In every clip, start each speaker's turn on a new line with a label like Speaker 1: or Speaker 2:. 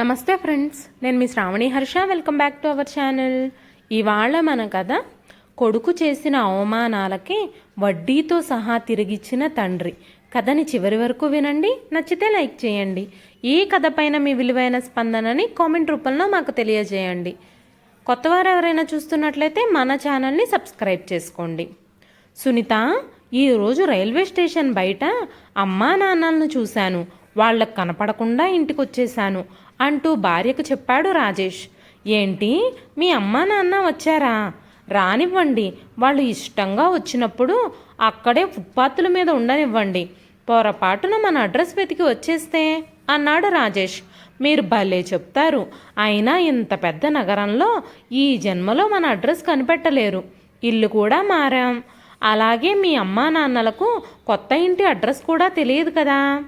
Speaker 1: నమస్తే ఫ్రెండ్స్ నేను మీ Shravani Harsha. Welcome back to our channel. ఇవాళ మన కథ కొడుకు చేసిన అవమానాలకి వడ్డీతో సహా తిరిగిచ్చిన తండ్రి. కథని చివరి వరకు వినండి నచ్చితే లైక్ చేయండి. ఈ కథ పైన మీ విలువైన స్పందనని కామెంట్ రూపంలో మాకు తెలియజేయండి. కొత్తవారు ఎవరైనా చూస్తున్నట్లయితే మన ఛానల్ని సబ్స్క్రైబ్ చేసుకోండి. సునీత ఈరోజు రైల్వే స్టేషన్ బయట అమ్మా నాన్నలను చూశాను. వాళ్ళకు కనపడకుండా ఇంటికి వచ్చేసాను అంటూ భార్యకు చెప్పాడు రాజేష్. ఏంటి? మీ అమ్మా నాన్న వచ్చారా? రానివ్వండి. వాళ్ళు ఇష్టంగా వచ్చినప్పుడు అక్కడే ఫుట్పాత్ల మీద ఉండనివ్వండి. పొరపాటున మన అడ్రస్ వెతికి వచ్చేస్తే అన్నాడు రాజేష్. మీరు భలే చెప్తారు. అయినా ఇంత పెద్ద నగరంలో ఈ జన్మలో మన అడ్రస్ కనిపెట్టలేరు. ఇల్లు కూడా మారాం. అలాగే మీ అమ్మా నాన్నలకు కొత్త ఇంటి అడ్రస్ కూడా తెలియదు కదా.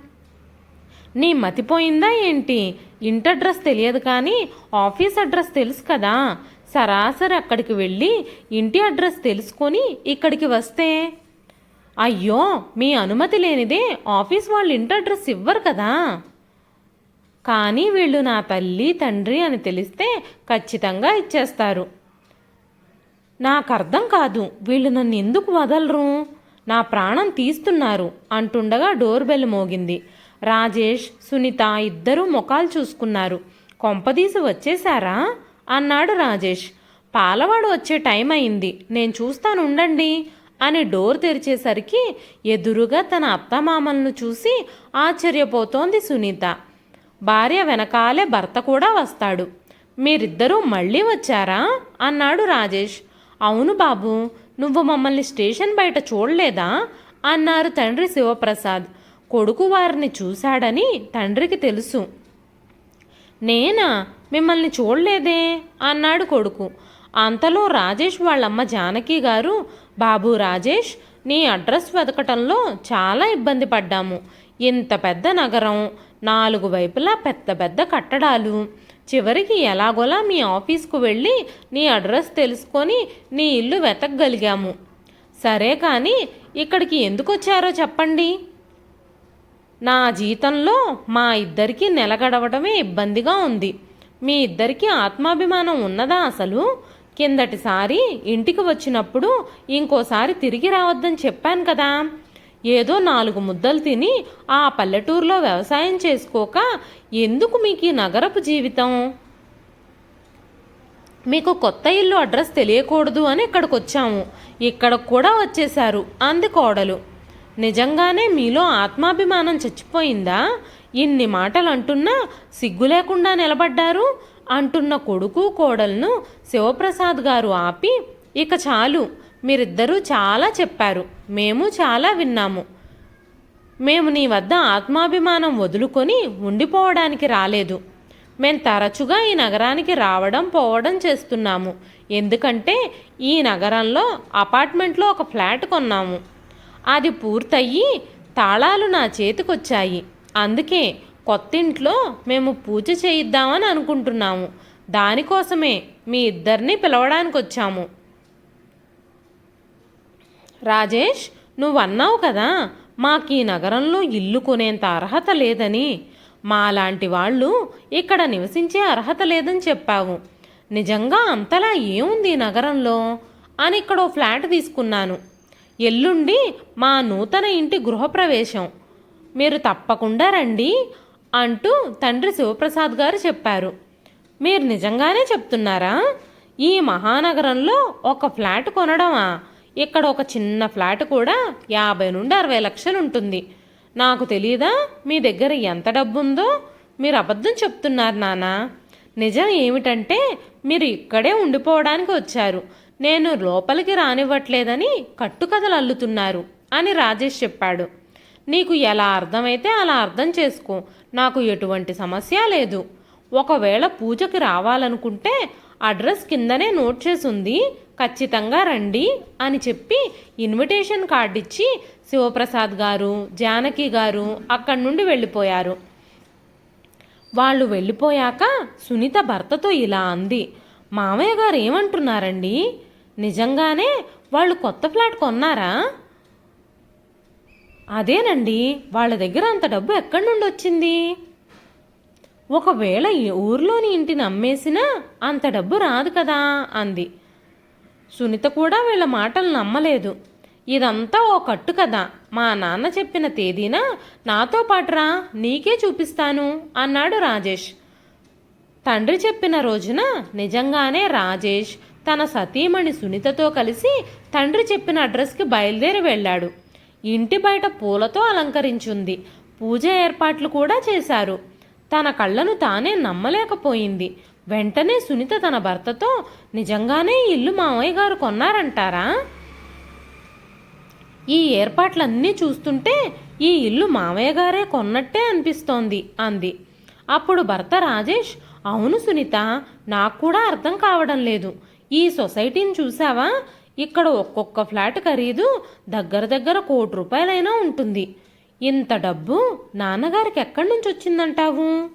Speaker 1: నీ మతిపోయిందా ఏంటి? ఇంటి అడ్రస్ తెలియదు కానీ ఆఫీస్ అడ్రస్ తెలుసు కదా. సరాసరి అక్కడికి వెళ్ళి ఇంటి అడ్రస్ తెలుసుకొని ఇక్కడికి వస్తే? అయ్యో మీ అనుమతి లేనిదే ఆఫీస్ వాళ్ళు ఇంటి అడ్రస్ ఇవ్వరు కదా. కానీ వీళ్ళు నా తల్లి తండ్రి అని తెలిస్తే ఖచ్చితంగా ఇచ్చేస్తారు. నాకు అర్థం కాదు వీళ్ళు నన్ను ఎందుకు వదలరు? నా ప్రాణం తీస్తున్నారు అంటుండగా డోర్ బెల్ మోగింది. రాజేష్ సునీత ఇద్దరూ ముఖాలు చూసుకున్నారు. కొంపదీసి వచ్చేశారా? అన్నాడు రాజేష్. పాలవాడు వచ్చే టైం అయింది. నేను చూస్తాను ఉండండి అని డోర్ తెరిచేసరికి ఎదురుగా తన అత్తమామలను చూసి ఆశ్చర్యపోతోంది సునీత. భార్య వెనకాలే భర్త కూడా వస్తాడు. మీరిద్దరూ మళ్ళీ వచ్చారా? అన్నాడు రాజేష్. అవును బాబు నువ్వు మమ్మల్ని స్టేషన్ బయట చూడలేదా? అన్నారు తండ్రి శివప్రసాద్. కొడుకు వారిని చూశాడని తండ్రికి తెలుసు. నేనా? మిమ్మల్ని చూడలేదే? అన్నాడు కొడుకు. అంతలో రాజేష్ వాళ్ళమ్మ జానకి గారు బాబు రాజేష్ నీ అడ్రస్ వెతకటంలో చాలా ఇబ్బంది పడ్డాము. ఇంత పెద్ద నగరం నాలుగు వైపులా పెద్ద పెద్ద కట్టడాలు. చివరికి ఎలాగోలా మీ ఆఫీస్కు వెళ్ళి నీ అడ్రస్ తెలుసుకొని నీ ఇల్లు వెతకగలిగాము. సరే కానీ ఇక్కడికి ఎందుకు వచ్చారో చెప్పండి. నా జీతంలో మా ఇద్దరికి నెల గడవడమే ఇబ్బందిగా ఉంది. మీ ఇద్దరికి ఆత్మాభిమానం ఉన్నదా అసలు? కిందటిసారి ఇంటికి వచ్చినప్పుడు ఇంకోసారి తిరిగి రావద్దని చెప్పాను కదా. ఏదో నాలుగు ముద్దలు తిని ఆ పల్లెటూరులో వ్యవసాయం చేసుకోక ఎందుకు మీకు ఈ నగరపు జీవితం? మీకు కొత్త ఇల్లు అడ్రస్ తెలియకూడదు అని ఇక్కడికి వచ్చాము ఇక్కడికి కూడా వచ్చేశారు అంది కోడలు. నిజంగానే మీలో ఆత్మాభిమానం చచ్చిపోయిందా? ఇన్ని మాటలు అంటున్నా సిగ్గు లేకుండా నిలబడ్డారు? అంటున్న కొడుకు కోడలను శివప్రసాద్ గారు ఆపి ఇక చాలు మీరిద్దరూ చాలా చెప్పారు మేము చాలా విన్నాము. మేము నీ వద్ద ఆత్మాభిమానం వదులుకొని ఉండిపోవడానికి రాలేదు. మేము తరచుగా ఈ నగరానికి రావడం పోవడం చేస్తున్నాము. ఎందుకంటే ఈ నగరంలో అపార్ట్మెంట్లో ఒక ఫ్లాట్ కొన్నాము. అది పూర్తయ్యి తాళాలు నా చేతికొచ్చాయి. అందుకే కొత్తింట్లో మేము పూజ చేయిద్దామని అనుకుంటున్నాము. దానికోసమే మీ ఇద్దరిని పిలవడానికి వచ్చాము రాజేష్ నువ్వు అన్నావు కదా మాకు ఈ నగరంలో ఇల్లు కొనేంత అర్హత లేదని. మాలాంటి వాళ్ళు ఇక్కడ నివసించే అర్హత లేదని చెప్పావు. నిజంగా అంతలా ఏముంది ఈ నగరంలో? అని ఇక్కడ ఫ్లాట్ తీసుకున్నాను. ఎల్లుండి మా నూతన ఇంటి గృహప్రవేశం. మీరు తప్పకుండా రండి అంటూ తండ్రి శివప్రసాద్ గారు చెప్పారు. మీరు నిజంగానే చెప్తున్నారా? ఈ మహానగరంలో ఒక ఫ్లాట్ కొనడమా? ఇక్కడ ఒక చిన్న ఫ్లాట్ కూడా యాభై నుండి అరవై లక్షలు ఉంటుంది. నాకు తెలియదా మీ దగ్గర ఎంత డబ్బు ఉందో మీరు అబద్ధం చెప్తున్నారు నాన్న. నిజం ఏమిటంటే మీరు ఇక్కడే ఉండిపోవడానికి వచ్చారు. నేను లోపలికి రానివ్వట్లేదని కట్టుకథలు అల్లుతున్నారు అని రాజేష్ చెప్పాడు. నీకు ఎలా అర్థమైతే అలా అర్థం చేసుకో. నాకు ఎటువంటి సమస్య లేదు. ఒకవేళ పూజకి రావాలనుకుంటే అడ్రస్ కిందనే నోట్ చేసి ఉంది ఖచ్చితంగా రండి అని చెప్పి ఇన్విటేషన్ కార్డు ఇచ్చి శివప్రసాద్ గారు జానకి గారు అక్కడి నుండి వెళ్ళిపోయారు. వాళ్ళు వెళ్ళిపోయాక సునీత భర్తతో ఇలా అంది. మామయ్య గారు ఏమంటున్నారండి? నిజంగానే వాళ్ళు కొత్త ఫ్లాట్ కొన్నారా? అదేనండి వాళ్ళ దగ్గర అంత డబ్బు ఎక్కడి నుండి వచ్చింది? ఒకవేళ ఊర్లోని ఇంటిని అమ్మేసినా అంత డబ్బు రాదు కదా అంది. సునీత కూడా వీళ్ళ మాటలు నమ్మలేదు. ఇదంతా ఓ కట్టు కదా మా నాన్న చెప్పిన తేదీన నాతో పాటురా నీకే చూపిస్తాను అన్నాడు రాజేష్. తండ్రి చెప్పిన రోజున నిజంగానే రాజేష్ తన సతీమణి సునీతతో కలిసి తండ్రి చెప్పిన అడ్రస్కి బయలుదేరి వెళ్ళాడు. ఇంటి బయట పూలతో అలంకరించుంది. పూజ ఏర్పాట్లు కూడా చేశారు. తన కళ్ళను తానే నమ్మలేకపోయింది. వెంటనే సునీత తన భర్తతో నిజంగానే ఇల్లు మామయ్య గారు కొన్నారంటారా? ఈ ఏర్పాట్లన్నీ చూస్తుంటే ఈ ఇల్లు మామయ్య గారే కొన్నట్టే అనిపిస్తోంది అంది. అప్పుడు భర్త రాజేష్ అవును సునీత నాకు కూడా అర్థం కావడం లేదు. ఈ సొసైటీని చూసావా? ఇక్కడ ఒక్కొక్క ఫ్లాట్ ఖరీదు దగ్గర దగ్గర కోటి రూపాయలైనా ఉంటుంది. ఇంత డబ్బు నాన్నగారికి ఎక్కడి నుంచి వచ్చిందంటావు?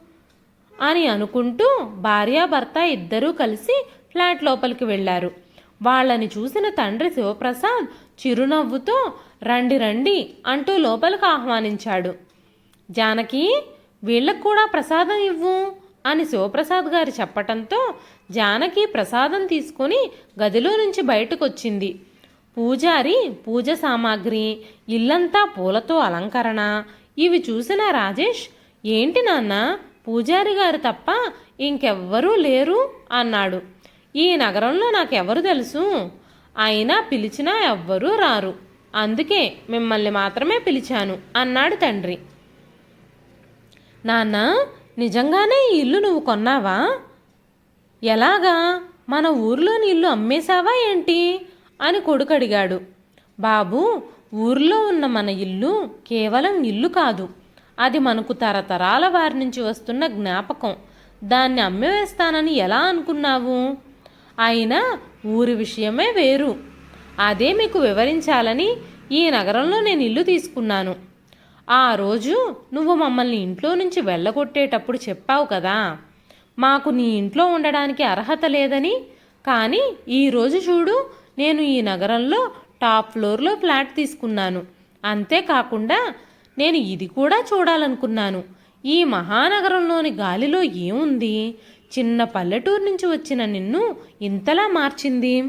Speaker 1: అని అనుకుంటూ భార్యాభర్త ఇద్దరూ కలిసి ఫ్లాట్ లోపలికి వెళ్ళారు. వాళ్ళని చూసిన తండ్రి శివప్రసాద్ చిరునవ్వుతో రండి రండి అంటూ లోపలికి ఆహ్వానించాడు. జానకి వీళ్ళకు కూడా ప్రసాదం ఇవ్వు. అని శివప్రసాద్ గారు చెప్పటంతో జానకి ప్రసాదం తీసుకొని గదిలో నుంచి బయటకొచ్చింది. పూజారి పూజ సామాగ్రి ఇల్లంతా పూలతో అలంకరణ ఇవి చూసిన రాజేష్ ఏంటి నాన్న పూజారి గారు తప్ప ఇంకెవ్వరూ లేరు? అన్నాడు. ఈ నగరంలో నాకెవరు తెలుసు? అయినా పిలిచినా ఎవ్వరూ రారు. అందుకే మిమ్మల్ని మాత్రమే పిలిచాను అన్నాడు తండ్రి. నాన్న నిజంగానే ఈ ఇల్లు నువ్వు కొన్నావా? ఎలాగా? మన ఊర్లోని ఇల్లు అమ్మేశావా ఏంటి? అని కొడుకు అడిగాడు బాబు ఊర్లో ఉన్న మన ఇల్లు కేవలం ఇల్లు కాదు. అది మనకు తరతరాల వారి నుంచి వస్తున్న జ్ఞాపకం. దాన్ని అమ్మేస్తానని ఎలా అనుకున్నావు? అయినా ఊరి విషయమే వేరు. అదే మీకు వివరించాలని ఈ నగరంలో నేను ఇల్లు తీసుకున్నాను. ఆ రోజు నువ్వు మమ్మల్ని ఇంట్లో నుంచి వెళ్ళగొట్టేటప్పుడు చెప్పావు కదా. మాకు నీ ఇంట్లో ఉండడానికి అర్హత లేదని. కానీ ఈరోజు చూడు నేను ఈ నగరంలో టాప్ ఫ్లోర్లో ఫ్లాట్ తీసుకున్నాను. అంతేకాకుండా నేను ఇది కూడా చూడాలనుకున్నాను. ఈ మహానగరంలోని గాలిలో ఏముంది? చిన్న పల్లెటూరు నుంచి వచ్చిన నిన్ను ఇంతలా మార్చింది.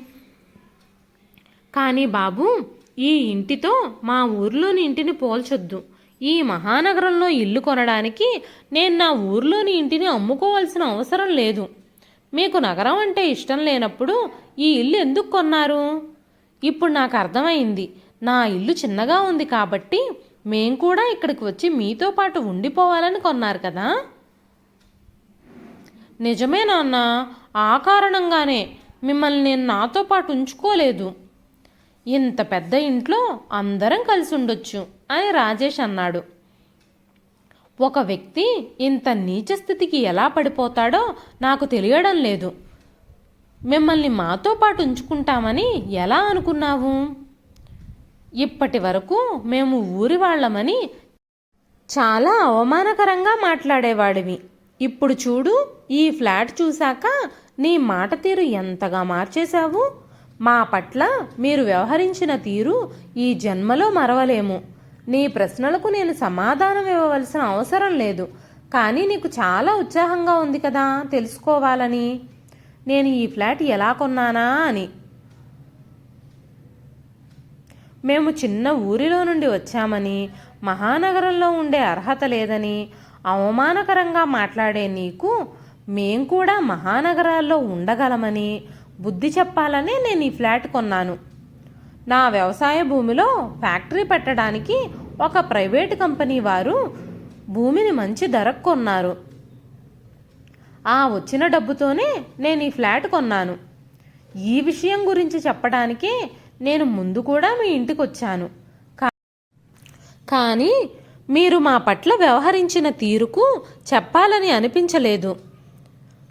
Speaker 1: కానీ బాబు ఈ ఇంటితో మా ఊర్లోని ఇంటిని పోల్చొద్దు. ఈ మహానగరంలో ఇల్లు కొనడానికి నేను నా ఊర్లోని ఇంటిని అమ్ముకోవాల్సిన అవసరం లేదు. మీకు నగరం అంటే ఇష్టం లేనప్పుడు ఈ ఇల్లు ఎందుకు కొన్నారు? ఇప్పుడు నాకు అర్థమైంది. నా ఇల్లు చిన్నగా ఉంది కాబట్టి మేం కూడా ఇక్కడికి వచ్చి మీతో పాటు ఉండిపోవాలని కొన్నారు కదా? నిజమే నాన్న. ఆ కారణంగానే మిమ్మల్ని నేను నాతో పాటు ఉంచుకోలేదు. ఇంత పెద్ద ఇంట్లో అందరం కలిసి ఉండొచ్చు. అని రాజేష్ అన్నాడు. ఒక వ్యక్తి ఇంత నీచ స్థితికి ఎలా పడిపోతాడో నాకు తెలియడం లేదు. మిమ్మల్ని మాతో పాటు ఉంచుకుంటామని ఎలా అనుకున్నావు? ఇప్పటి వరకు మేము ఊరి వాళ్ళమని చాలా అవమానకరంగా మాట్లాడేవాడివి. ఇప్పుడు చూడు ఈ ఫ్లాట్ చూశాక నీ మాట తీరు ఎంతగా మార్చేశావు? మా పట్ల మీరు వ్యవహరించిన తీరు ఈ జన్మలో మరవలేము. నీ ప్రశ్నలకు నేను సమాధానం ఇవ్వవలసిన అవసరం లేదు. కానీ నీకు చాలా ఉత్సాహంగా ఉంది కదా తెలుసుకోవాలని. నేను ఈ ఫ్లాట్ ఎలా కొన్నానా అని. మేము చిన్న ఊరిలో నుండి వచ్చామని మహానగరంలో ఉండే అర్హత లేదని అవమానకరంగా మాట్లాడే నీకు మేం కూడా మహానగరాల్లో ఉండగలమని బుద్ధి చెప్పాలనే నేను ఈ ఫ్లాట్ కొన్నాను. నా వ్యవసాయ భూమిలో ఫ్యాక్టరీ పెట్టడానికి ఒక ప్రైవేటు కంపెనీ వారు భూమిని మంచి ధరకు కొన్నారు. ఆ వచ్చిన డబ్బుతోనే నేను ఈ ఫ్లాట్ కొన్నాను. ఈ విషయం గురించి చెప్పడానికి నేను ముందు కూడా మీ ఇంటికి వచ్చాను కా- కానీ మీరు మా పట్ల వ్యవహరించిన తీరుకు చెప్పాలని అనిపించలేదు.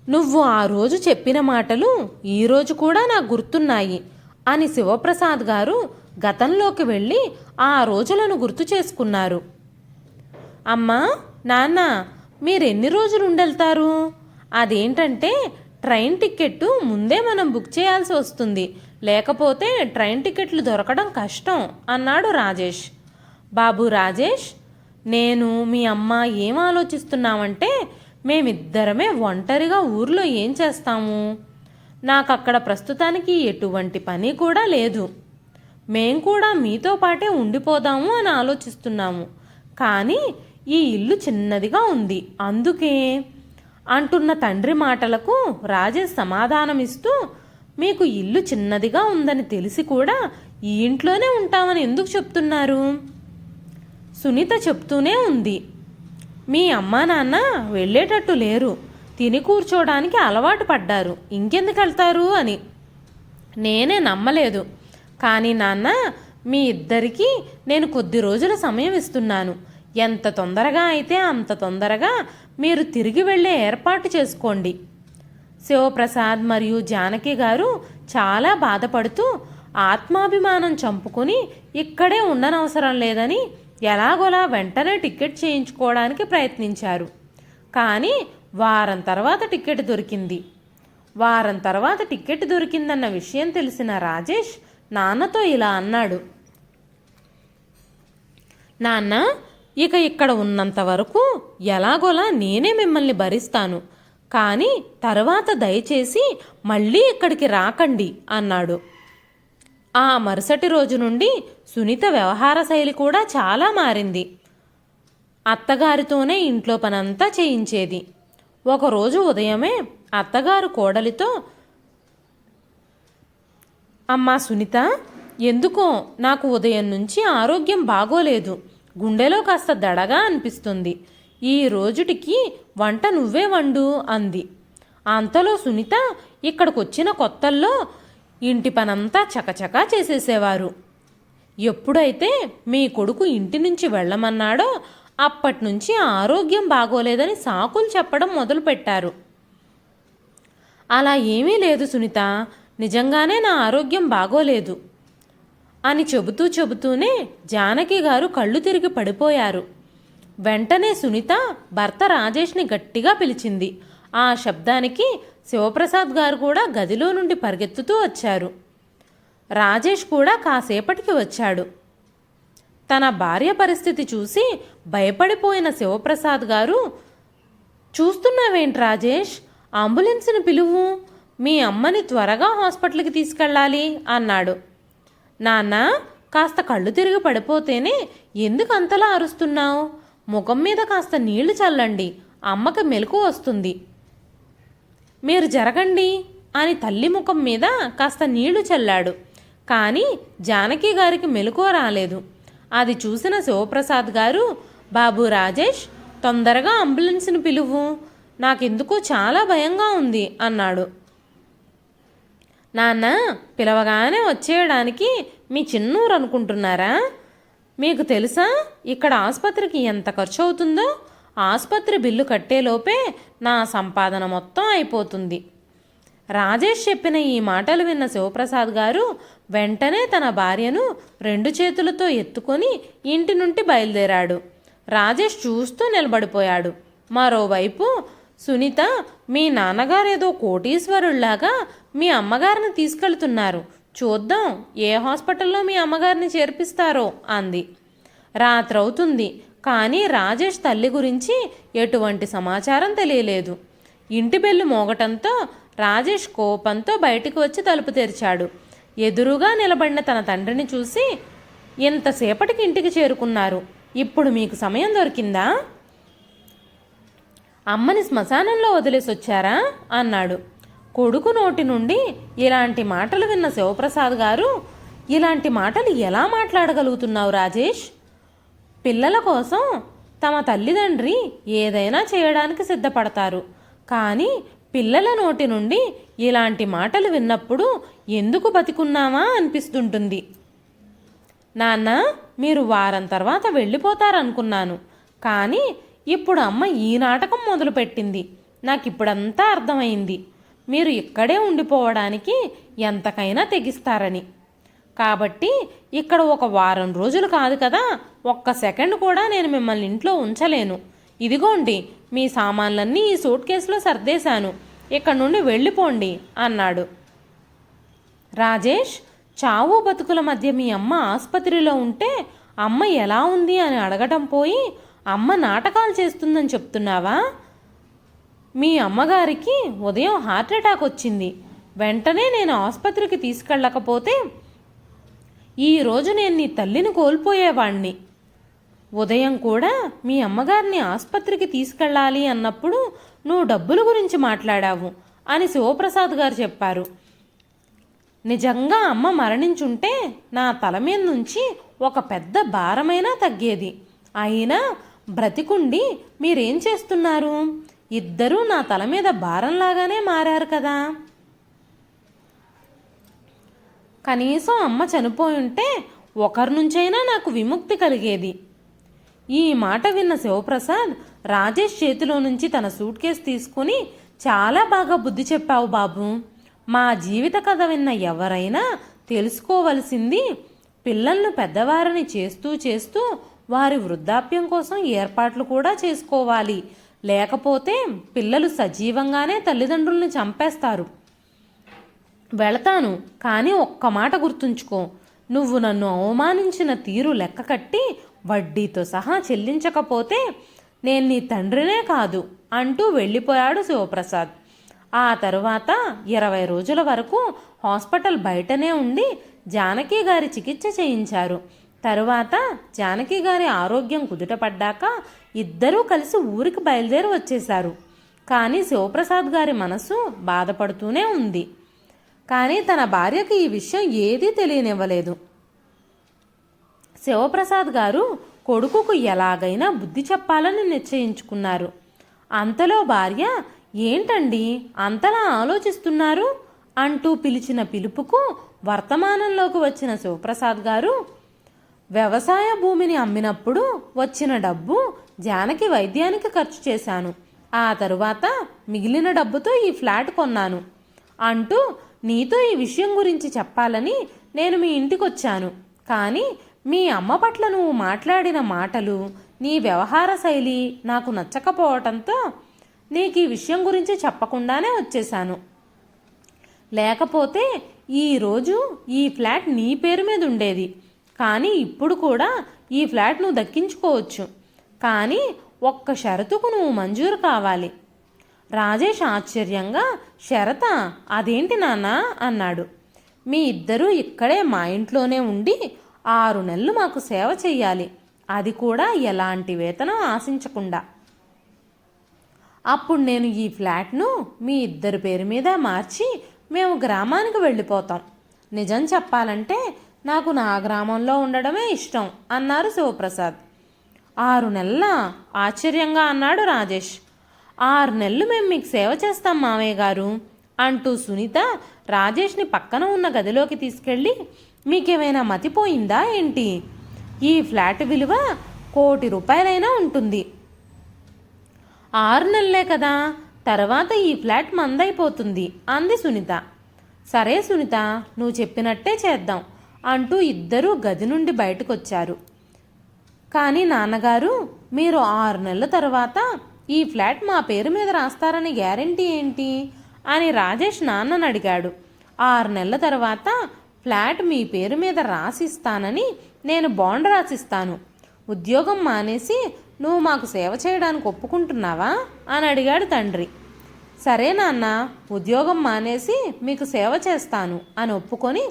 Speaker 1: నువ్వు ఆ రోజు చెప్పిన మాటలు ఈరోజు కూడా నాకు గుర్తున్నాయి. అని శివప్రసాద్ గారు గతంలోకి వెళ్ళి ఆ రోజులను గుర్తు చేసుకున్నారు. అమ్మా నాన్న మీరు ఎన్ని రోజులు ఉండెళ్తారు? అదేంటంటే ట్రైన్ టికెట్టు ముందే మనం బుక్ చేయాల్సి వస్తుంది. లేకపోతే ట్రైన్ టికెట్లు దొరకడం కష్టం అన్నాడు రాజేష్. బాబు రాజేష్ నేను మీ అమ్మ ఏం ఆలోచిస్తున్నామంటే మేమిద్దరమే ఒంటరిగా ఊర్లో ఏం చేస్తాము? నాకు అక్కడ ప్రస్తుతానికి ఎటువంటి పని కూడా లేదు. మేం కూడా మీతో పాటే ఉండిపోదాము అని ఆలోచిస్తున్నాము. కానీ ఈ ఇల్లు చిన్నదిగా ఉంది. అందుకే అంటున్న తండ్రి మాటలకు రాజేష్ సమాధానమిస్తూ మీకు ఇల్లు చిన్నదిగా ఉందని తెలిసి కూడా ఈ ఇంట్లోనే ఉంటామని ఎందుకు చెప్తున్నారు? సునీత చెప్తూనే ఉంది. మీ అమ్మా నాన్న వెళ్ళేటట్టు లేరు. తిని కూర్చోడానికి అలవాటు పడ్డారు. ఇంకెందుకు వెళ్తారు అని. నేనే నమ్మలేదు. కానీ నాన్న మీ ఇద్దరికీ నేను కొద్ది రోజుల సమయం ఇస్తున్నాను. ఎంత తొందరగా అయితే అంత తొందరగా మీరు తిరిగి వెళ్ళే ఏర్పాటు చేసుకోండి. శివప్రసాద్ మరియు జానకి గారు చాలా బాధపడుతూ ఆత్మాభిమానం చంపుకుని ఇక్కడే ఉండనవసరం లేదని ఎలాగోలా వెంటనే టికెట్ చేయించుకోవడానికి ప్రయత్నించారు. కానీ వారం తర్వాత టికెట్ దొరికింది. వారం తర్వాత టికెట్ దొరికిందన్న విషయం తెలిసిన రాజేష్ నాన్నతో ఇలా అన్నాడు. నాన్న ఇక ఇక్కడ ఉన్నంత వరకు ఎలాగోలా నేనే మిమ్మల్ని భరిస్తాను. కానీ తర్వాత దయచేసి మళ్ళీ ఇక్కడికి రాకండి అన్నాడు. ఆ మరుసటి రోజు నుండి సునీత వ్యవహార శైలి కూడా చాలా మారింది. అత్తగారితోనే ఇంట్లో పనంతా చేయించేది. ఒకరోజు ఉదయమే అత్తగారు కోడలితో అమ్మా సునీత ఎందుకో నాకు ఉదయం నుంచి ఆరోగ్యం బాగోలేదు. గుండెలో కాస్త దడగా అనిపిస్తుంది. ఈ రోజుటికి వంట నువ్వే వండు అంది. అంతలో సునీత ఇక్కడికొచ్చిన కొత్తల్లో ఇంటి పనంతా చకచకా చేసేసేవారు. ఎప్పుడైతే మీ కొడుకు ఇంటి నుంచి వెళ్ళమన్నాడో అప్పటి నుంచి ఆరోగ్యం బాగోలేదని సాకులు చెప్పడం మొదలుపెట్టారు. అలా ఏమీ లేదు సునీత. నిజంగానే నా ఆరోగ్యం బాగోలేదు అని చెబుతూ చెబుతూనే జానకి గారు కళ్ళు తిరిగి పడిపోయారు. వెంటనే సునీత భర్త రాజేష్ని గట్టిగా పిలిచింది. ఆ శబ్దానికి శివప్రసాద్ గారు కూడా గదిలో నుండి పరిగెత్తుతూ వచ్చారు. రాజేష్ కూడా కాసేపటికి వచ్చాడు. తన భార్య పరిస్థితి చూసి భయపడిపోయిన శివప్రసాద్ గారు చూస్తున్నావేంటి రాజేష్? అంబులెన్స్ని పిలువు. మీ అమ్మని త్వరగా హాస్పిటల్కి తీసుకెళ్ళాలి అన్నాడు. నాన్న కాస్త కళ్ళు తిరిగి పడిపోతేనే ఎందుకు అంతలా అరుస్తున్నావు? ముఖం మీద కాస్త నీళ్ళు చల్లండి అమ్మకి మెలకు వస్తుంది. మీరు జరగండి అని తల్లి ముఖం మీద కాస్త నీళ్ళు చల్లాడు. కానీ జానకి గారికి మెలకువ రాలేదు. అది చూసిన శివప్రసాద్ గారు బాబు రాజేష్ తొందరగా అంబులెన్స్ని పిలువు. నాకెందుకో చాలా భయంగా ఉంది అన్నాడు. నాన్న పిలవగానే వచ్చేయడానికి మీ చిన్నూరు అనుకుంటున్నారా? మీకు తెలుసా ఇక్కడ ఆసుపత్రికి ఎంత ఖర్చు అవుతుందో ఆసుపత్రి బిల్లు కట్టేలోపే నా సంపాదన మొత్తం అయిపోతుంది. రాజేష్ చెప్పిన ఈ మాటలు విన్న శివప్రసాద్ గారు వెంటనే తన భార్యను రెండు చేతులతో ఎత్తుకొని ఇంటి నుండి బయలుదేరాడు. రాజేష్ చూస్తూ నిలబడిపోయాడు. మరోవైపు సునీత మీ నాన్నగారేదో కోటీశ్వరుల్లాగా మీ అమ్మగారిని తీసుకెళ్తున్నారు. చూద్దాం ఏ హాస్పిటల్లో మీ అమ్మగారిని చేర్పిస్తారో అంది. రాత్రవుతుంది కానీ రాజేష్ తల్లి గురించి ఎటువంటి సమాచారం తెలియలేదు. ఇంటి బెల్లు మోగటంతో రాజేష్ కోపంతో బయటికి వచ్చి తలుపు తెరిచాడు. ఎదురుగా నిలబడిన తన తండ్రిని చూసి ఇంతసేపటికి ఇంటికి చేరుకున్నారు? ఇప్పుడు మీకు సమయం దొరికిందా? అమ్మని శ్మశానంలో వదిలేసి వచ్చారా అన్నాడు. కొడుకు నోటి నుండి ఇలాంటి మాటలు విన్న శివప్రసాద్ గారు ఇలాంటి మాటలు ఎలా మాట్లాడగలుగుతున్నావు రాజేష్? పిల్లల కోసం తమ తల్లిదండ్రి ఏదైనా చేయడానికి సిద్ధపడతారు. కానీ పిల్లల నోటి నుండి ఇలాంటి మాటలు విన్నప్పుడు ఎందుకు బతికున్నామా అనిపిస్తుంటుంది. నాన్న మీరు వారం తర్వాత వెళ్ళిపోతారనుకున్నాను. కానీ ఇప్పుడు అమ్మ ఈ నాటకం మొదలుపెట్టింది. నాకు ఇప్పుడంతా అర్థమైంది. మీరు ఇక్కడే ఉండిపోవడానికి ఎంతకైనా తెగిస్తారని. కాబట్టి ఇక్కడ ఒక వారం రోజులు కాదు కదా ఒక్క సెకండ్ కూడా నేను మిమ్మల్ని ఇంట్లో ఉంచలేను. ఇదిగోండి మీ సామాన్లన్నీ ఈ సూట్ కేసులో సర్దేశాను. ఇక్కడ నుండి వెళ్ళిపోండి అన్నాడు. రాజేష్ చావు బతుకుల మధ్య మీ అమ్మ ఆసుపత్రిలో ఉంటే అమ్మ ఎలా ఉంది అని అడగటం పోయి అమ్మ నాటకాలు చేస్తుందని చెప్తున్నావా? మీ అమ్మగారికి ఉదయం హార్ట్ అటాక్ వచ్చింది. వెంటనే నేను ఆసుపత్రికి తీసుకెళ్ళకపోతే ఈరోజు నేను నీ తల్లిని కోల్పోయేవాణ్ణి. ఉదయం కూడా మీ అమ్మగారిని ఆసుపత్రికి తీసుకెళ్ళాలి అన్నప్పుడు నువ్వు డబ్బుల గురించి మాట్లాడావు అని శివప్రసాద్ గారు చెప్పారు. నిజంగా అమ్మ మరణించుంటే నా తల మీద నుంచి ఒక పెద్ద భారమైనా తగ్గేది. అయినా బ్రతికుండి మీరేం చేస్తున్నారు? ఇద్దరూ నా తల మీద భారంలాగానే మారారు కదా. కనీసం అమ్మ చనిపోయి ఉంటే ఒకరి నుంచైనా నాకు విముక్తి కలిగేది. ఈ మాట విన్న శివప్రసాద్ రాజేష్ చేతిలో నుంచి తన సూట్ కేసు తీసుకుని చాలా బాగా బుద్ధి చెప్పావు బాబు. మా జీవిత కథ విన్న ఎవరైనా తెలుసుకోవలసింది పిల్లలను పెద్దవారిని చేస్తూ చేస్తూ వారి వృద్ధాప్యం కోసం ఏర్పాట్లు కూడా చేసుకోవాలి. లేకపోతే పిల్లలు సజీవంగానే తల్లిదండ్రుల్ని చంపేస్తారు. వెళతాను కానీ ఒక్క మాట గుర్తుంచుకో. నువ్వు నన్ను అవమానించిన తీరు లెక్క కట్టి వడ్డీతో సహా చెల్లించకపోతే నేను నీ తండ్రినే కాదు అంటూ వెళ్ళిపోయాడు శివప్రసాద్. ఆ తరువాత ఇరవై రోజుల వరకు హాస్పిటల్ బయటనే ఉండి జానకి గారి చికిత్స చేయించారు. తరువాత జానకి గారి ఆరోగ్యం కుదుటపడ్డాక ఇద్దరూ కలిసి ఊరికి బయలుదేరి వచ్చేశారు. కానీ శివప్రసాద్ గారి మనసు బాధపడుతూనే ఉంది. కానీ తన భార్యకు ఈ విషయం ఏదీ తెలియనివ్వలేదు. శివప్రసాద్ గారు కొడుకుకు ఎలాగైనా బుద్ధి చెప్పాలని నిశ్చయించుకున్నారు. అంతలో భార్య ఏంటండి అంతలా ఆలోచిస్తున్నారు? అంటూ పిలిచిన పిలుపుకు వర్తమానంలోకి వచ్చిన శివప్రసాద్ గారు వ్యవసాయ భూమిని అమ్మినప్పుడు వచ్చిన డబ్బు జానకి వైద్యానికి ఖర్చు చేశాను. ఆ తరువాత మిగిలిన డబ్బుతో ఈ ఫ్లాట్ కొన్నాను. అంటూ నీతో ఈ విషయం గురించి చెప్పాలని నేను మీ ఇంటికొచ్చాను. కానీ మీ అమ్మ పట్ల నువ్వు మాట్లాడిన మాటలు నీ వ్యవహార శైలి నాకు నచ్చకపోవటంతో నీకు ఈ విషయం గురించి చెప్పకుండానే వచ్చేశాను. లేకపోతే ఈరోజు ఈ ఫ్లాట్ నీ పేరు మీద ఉండేది. కానీ ఇప్పుడు కూడా ఈ ఫ్లాట్ నువ్వు దక్కించుకోవచ్చు. కానీ ఒక్క షరతుకు నువ్వు మంజూరు కావాలి. రాజేష్ ఆశ్చర్యంగా షరత? అదేంటి నాన్న? అన్నాడు. మీ ఇద్దరూ ఇక్కడే మా ఇంట్లోనే ఉండి ఆరు నెలలు మాకు సేవ చెయ్యాలి. అది కూడా ఎలాంటి వేతనం ఆశించకుండా. అప్పుడు నేను ఈ ఫ్లాట్ను మీ ఇద్దరి పేరు మీద మార్చి మేము గ్రామానికి వెళ్ళిపోతాం. నిజం చెప్పాలంటే నాకు నా గ్రామంలో ఉండడమే ఇష్టం అన్నారు శివప్రసాద్. ఆరు నెలల? ఆశ్చర్యంగా అన్నాడు రాజేష్. ఆరు నెలలు మేము మీకు సేవ చేస్తాం మామయ్య గారు అంటూ సునీత రాజేష్ని పక్కన ఉన్న గదిలోకి తీసుకెళ్ళి మీకేమైనా మతిపోయిందా ఏంటి? ఈ ఫ్లాట్ విలువ కోటి రూపాయలైనా ఉంటుంది. ఆరు నెలలే కదా తర్వాత ఈ ఫ్లాట్ మందైపోతుంది అంది సునీత. సరే సునీత నువ్వు చెప్పినట్టే చేద్దాం అంటూ ఇద్దరూ గది నుండి బయటకొచ్చారు. కానీ నాన్నగారు మీరు ఆరు నెలల తర్వాత ఈ ఫ్లాట్ మా పేరు మీద రాస్తారని గ్యారంటీ ఏంటి? అని రాజేష్ నాన్నని అడిగాడు. ఆరు నెలల తర్వాత ఫ్లాట్ మీ పేరు మీద రాసిస్తానని నేను బాండ్ రాసిస్తాను. ఉద్యోగం మానేసి నువ్వు మాకు సేవ చేయడానికి ఒప్పుకుంటున్నావా? అని అడిగాడు తండ్రి. సరే నాన్న ఉద్యోగం మానేసి మీకు సేవ చేస్తాను అని ఒప్పుకొని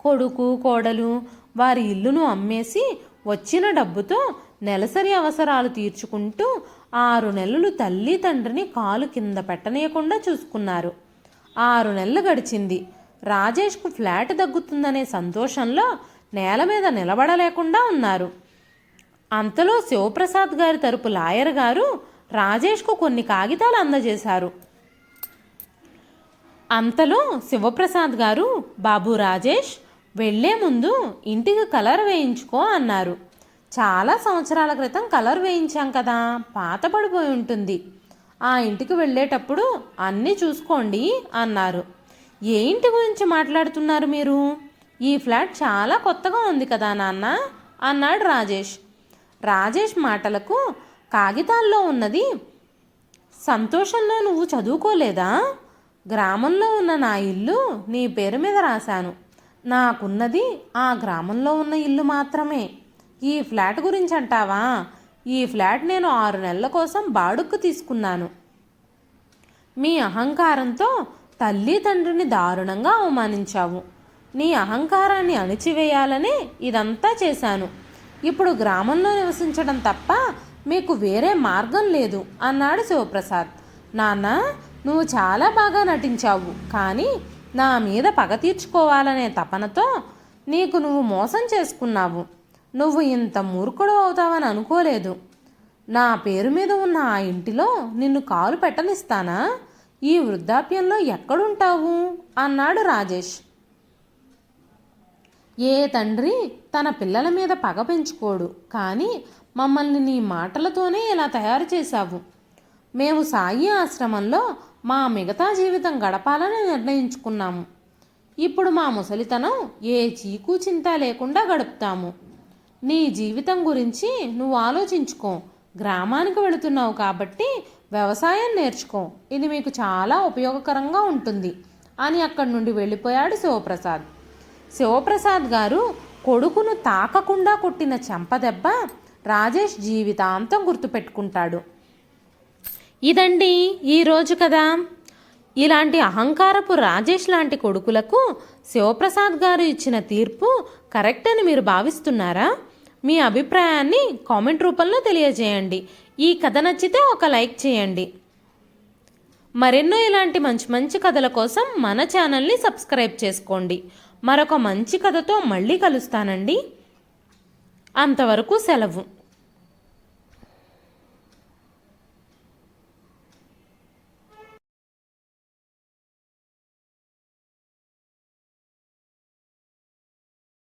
Speaker 1: కొడుకు కోడలు వారి ఇల్లును అమ్మేసి వచ్చిన డబ్బుతో నెలసరి అవసరాలు తీర్చుకుంటూ ఆరు నెలలు తల్లి తండ్రిని కాలు కింద పెట్టనీయకుండా చూసుకున్నారు. ఆరు నెలలు గడిచింది. రాజేష్కు ఫ్లాట్ దగ్గుతుందనే సంతోషంలో నేల మీద నిలబడలేకుండా ఉన్నారు. అంతలో శివప్రసాద్ గారి తరపు లాయర్ గారు రాజేష్కు కొన్ని కాగితాలు అందజేశారు. అంతలో శివప్రసాద్ గారు బాబు రాజేష్ వెళ్ళే ముందు ఇంటికి కలర్ వేయించుకో అన్నారు. చాలా సంవత్సరాల క్రితం కలర్ వేయించాం కదా పాత పడిపోయి ఉంటుంది. ఆ ఇంటికి వెళ్ళేటప్పుడు అన్నీ చూసుకోండి అన్నారు. ఏ ఇంటి గురించి మాట్లాడుతున్నారు మీరు? ఈ ఫ్లాట్ చాలా కొత్తగా ఉంది కదా నాన్న అన్నాడు రాజేష్. రాజేష్ మాటలకు కాగితాల్లో ఉన్నది సంతోషంలో నువ్వు చదువుకోలేదా? గ్రామంలో ఉన్న నా ఇల్లు నీ పేరు మీద రాశాను. నాకున్నది ఆ గ్రామంలో ఉన్న ఇల్లు మాత్రమే. ఈ ఫ్లాట్ గురించి అంటావా? ఈ ఫ్లాట్ నేను ఆరు నెలల కోసం బాడుక్కు తీసుకున్నాను. మీ అహంకారంతో తల్లి తండ్రిని దారుణంగా అవమానించావు. నీ అహంకారాన్ని అణిచివేయాలనే ఇదంతా చేశాను. ఇప్పుడు గ్రామంలో నివసించడం తప్ప మీకు వేరే మార్గం లేదు అన్నాడు శివప్రసాద్. నాన్న నువ్వు చాలా బాగా నటించావు కానీ నా మీద పగ తీర్చుకోవాలనే తపనతో నీకు నువ్వు మోసం చేసుకున్నావు. నువ్వు ఇంత మూర్ఖుడు అవుతావని అనుకోలేదు. నా పేరు మీద ఉన్న ఆ ఇంటిలో నిన్ను కాలు పెట్టనిస్తానా? ఈ వృద్ధాప్యంలో ఎక్కడుంటావు? అన్నాడు రాజేష్. ఏ తండ్రి తన పిల్లల మీద పగ పెంచుకోడు కానీ మమ్మల్ని నీ మాటలతోనే ఇలా తయారు చేశావు. మేము సాయి ఆశ్రమంలో మా మిగతా జీవితం గడపాలని నిర్ణయించుకున్నాము. ఇప్పుడు మా ముసలితనం ఏ చీకు చింత లేకుండా గడుపుతాము. నీ జీవితం గురించి నువ్వు ఆలోచించుకో. గ్రామానికి వెళుతున్నావు కాబట్టి వ్యవసాయం నేర్చుకో. ఇది మీకు చాలా ఉపయోగకరంగా ఉంటుంది. అని అక్కడి నుండి వెళ్ళిపోయాడు శివప్రసాద్. శివప్రసాద్ గారు కొడుకును తాకకుండా కొట్టిన చెంపదెబ్బ రాజేష్ జీవితాంతం గుర్తుపెట్టుకుంటాడు. ఇదండి ఈరోజు కదా. ఇలాంటి అహంకారపు రాజేష్ లాంటి కొడుకులకు శివప్రసాద్ గారు ఇచ్చిన తీర్పు కరెక్ట్ అని మీరు భావిస్తున్నారా? మీ అభిప్రాయాన్ని కామెంట్ రూపంలో తెలియజేయండి. ఈ కథ నచ్చితే ఒక లైక్ చేయండి. మరెన్నో ఇలాంటి మంచి మంచి కథల కోసం మన ఛానల్ని సబ్స్క్రైబ్ చేసుకోండి. మరొక మంచి కథతో మళ్ళీ కలుస్తానండి. అంతవరకు సెలవు.